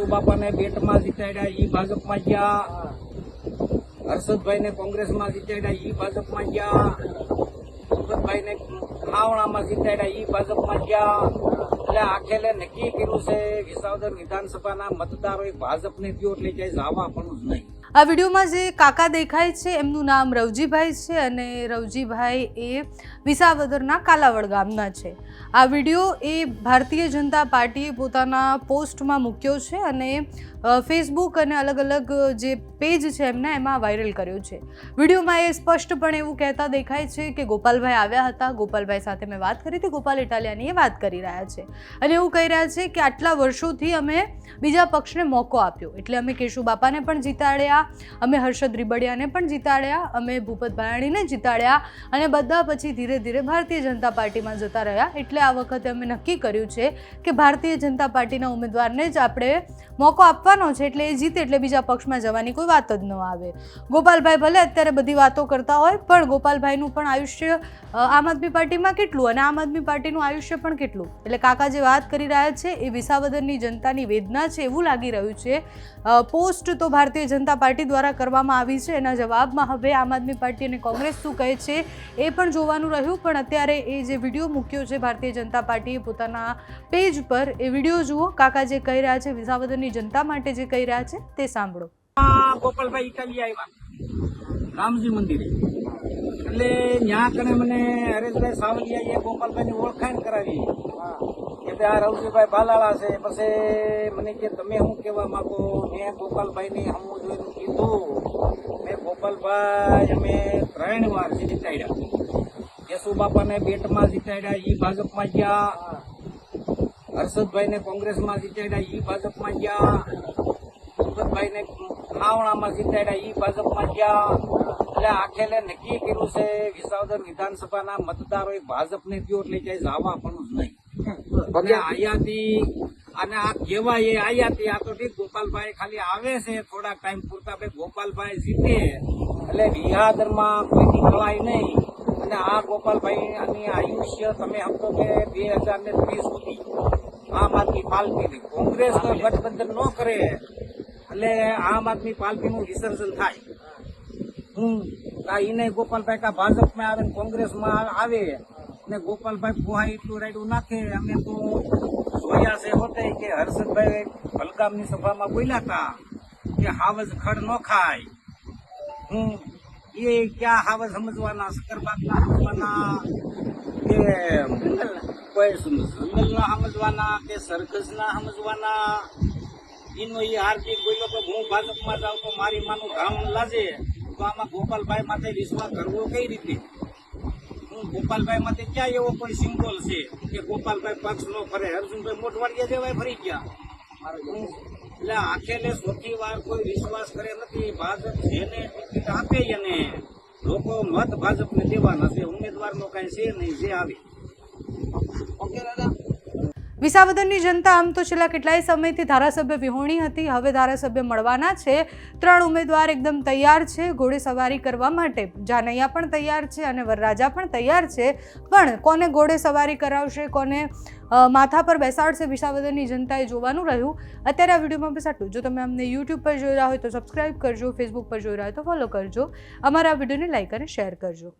યશુબાપાને બેટમાં જીતાડ્યા, ઈ ભાજપમાં ગયા. હર્ષદભાઈને કોંગ્રેસમાં જીતાડ્યા, ઈ ભાજપમાં ગયા. ભગતભાઈને ખાવણામાં જીતાડ્યા, ઈ ભાજપમાં ગયા. એટલે આખેલે નક્કી કર્યું છે, વિસાવદર વિધાનસભાના મતદારો ભાજપને દ્યો એટલે ક્યાંય જવા પણ જ નહીં. આ વિડીયોમાં જે કાકા દેખાય છે, એમનું નામ રવજીભાઈ છે અને રવજીભાઈ એ વિસાવદરના કાલાવડ ગામના છે. આ વીડિયો એ ભારતીય જનતા પાર્ટીએ પોતાના પોસ્ટમાં મૂક્યો છે અને ફેસબુક અને અલગ અલગ જે પેજ છે એમના એમાં વાયરલ કર્યો છે. વિડીયોમાં એ સ્પષ્ટપણે એવું કહેતા દેખાય છે કે ગોપાલભાઈ આવ્યા હતા. ગોપાલભાઈ સાથે મેં વાત કરી હતી. ગોપાલ ઇટાલિયાની એ વાત કરી રહ્યા છે. અને એવું કહી રહ્યા છે કે આટલા વર્ષોથી અમે બીજા પક્ષને મોકો આપ્યો. એટલે અમે કેશુ બાપાને પણ જીતાડ્યા અમે હર્ષદ રીબડિયાને પણ જીતાડ્યા, અમે ભૂપત ભાયાણીને જીતાડ્યા અને બધા પછી ધીરે ધીરે ભારતીય જનતા પાર્ટીમાં જતા રહ્યા. એટલે આ વખતે અમે નક્કી કર્યું છે કે ભારતીય જનતા પાર્ટીના ઉમેદવારને જ આપણે મોકો આપવાનો છે. એટલે એ જીતે એટલે બીજા પક્ષમાં જવાની કોઈ વાત જ ન આવે. ગોપાલભાઈ ભલે અત્યારે બધી વાતો કરતા હોય, પણ ગોપાલભાઈનું પણ આયુષ્ય આમ આદમી પાર્ટીમાં કેટલું અને આમ આદમી પાર્ટીનું આયુષ્ય પણ કેટલું? એટલે કાકા જે વાત કરી રહ્યા છે, એ વિસાવદરની જનતાની વેદના છે એવું લાગી રહ્યું છે. પોસ્ટ તો ભારતીય જનતા પાર્ટી દ્વારા કરવામાં આવી છે. એના જવાબમાં હવે આમ આદમી પાર્ટી અને કોંગ્રેસ શું કહે છે એ પણ જોવાનું રહ્યું. પણ અત્યારે એ જે વીડિયો મૂક્યો છે ભારતીય જનતા પાર્ટીએ પોતાના પેજ પર, એ વીડિયો જુઓ. કાકા જે કહી રહ્યા છે, વિસાવદરની જનતા માટે જે કહી રહ્યા છે, તે સાંભળો. ગોપાલભાઈ રામજી મંદિરે. એટલે ત્યાં કણે મને હરેશભાઈ સાવલિયાએ ગોપાલભાઈની ઓળખાણ કરાવી. કે આ રવજીભાઈ બાલાળા છે. પછી મને કે તમે શું કહેવા માગો? મેં ગોપાલભાઈને હમું જોઈને કીધું. મેં ગોપાલભાઈ અમે ત્રણ વાર જીતાડ્યા. જીતાડ્યા યશુબાપાને બેટમાં જીતાડ્યા, ઈ ભાજપમાં ગયા. હર્ષદભાઈને કોંગ્રેસમાં જીતાડ્યા, ઈ ભાજપમાં ગયા. ભૂપતભાઈને ખાવણામાં જીતાડ્યા, ઈ ભાજપમાં ગયા. એટલે આખેલે નક્કી કર્યું છે વિસાવદર વિધાનસભાના મતદારો ભાજપને દ્યો એટલે ક્યાંય જવા પણ જ નહીં. પણ આયાતી અને આ કહેવાય એ આયાતી આ તો ઠીક ગોપાલભાઈ ખાલી આવે છે થોડાક ટાઈમ પૂરતા ભાઈ ગોપાલભાઈ જીતે. એટલે વિહાદરમાં કોઈ નીકળાય નહીં. અને આ ગોપાલભાઈ આની આયુષ્ય તમે સમજો કે બે હજાર ને ત્રીસ સુધી આમ આદમી પાર્ટી કોંગ્રેસ ગઠબંધન ન કરે એટલે આમ આદમી પાર્ટીનું વિસર્જન થાય. હું આ એને ગોપાલભાઈ કા ભાજપમાં આવે ને કોંગ્રેસમાં આવે ને ગોપાલભાઈ પોહા એટલું રાયડું નાખે, અમે તો જોયા છે હોતે કે હર્ષદભાઈ ભલગામની સભામાં બોલ્યા હતા કે હાવજ ખડ ન ખાય. હું એ ક્યાં હાવજ સમજવાના? શકરબાગના સમજવાના કે કોઈ જંગલના સમજવાના કે સરઘસના સમજવાના? એનો એ હાર્દિક બોલ્યો કે હું ભાજપમાં જાઉં તો મારી માનું ગામ લાજે. તો આમાં ગોપાલભાઈ માથે વિશ્વાસ કરવો કઈ રીતે? હું ગોપાલભાઈ માથે ક્યાં એવો કોઈ સિમ્બોલ છે કે ગોપાલભાઈ પક્ષ નો ફરે? અર્જુનભાઈ મોટવાડિયા જેવાય ફરી ગયા. એટલે આખેલે ચોથી વાર કોઈ વિશ્વાસ કરે નથી. ભાજપ જેને ટિકિટ આપે એને લોકો મત ભાજપને દેવાના છે. ઉમેદવારનો કાંઈ છે નહીં, જે આવે. ઓકે, દાદા. વિસાવદરની જનતા આમ તો છેલ્લા કેટલાય સમયથી ધારાસભ્ય વિહોણી હતી. હવે ધારાસભ્ય મળવાના છે. ત્રણ ઉમેદવાર એકદમ તૈયાર છે. ઘોડે સવારી કરવા માટે જાનૈયા પણ તૈયાર છે અને વરરાજા પણ તૈયાર છે. પણ કોને ઘોડે સવારી કરાવશે, કોને માથા પર બેસાડશે વિસાવદરની જનતાએ જોવાનું રહ્યું. અત્યારે આ વિડીયોમાં બસ આટલું. જો તમે અમને યુટ્યુબ પર જોઈ રહ્યા હોય તો સબસ્ક્રાઇબ કરજો ફેસબુક પર જોઈ રહ્યા હોય તો ફોલો કરજો. અમારા વિડીયોને લાઈક અને શેર કરજો.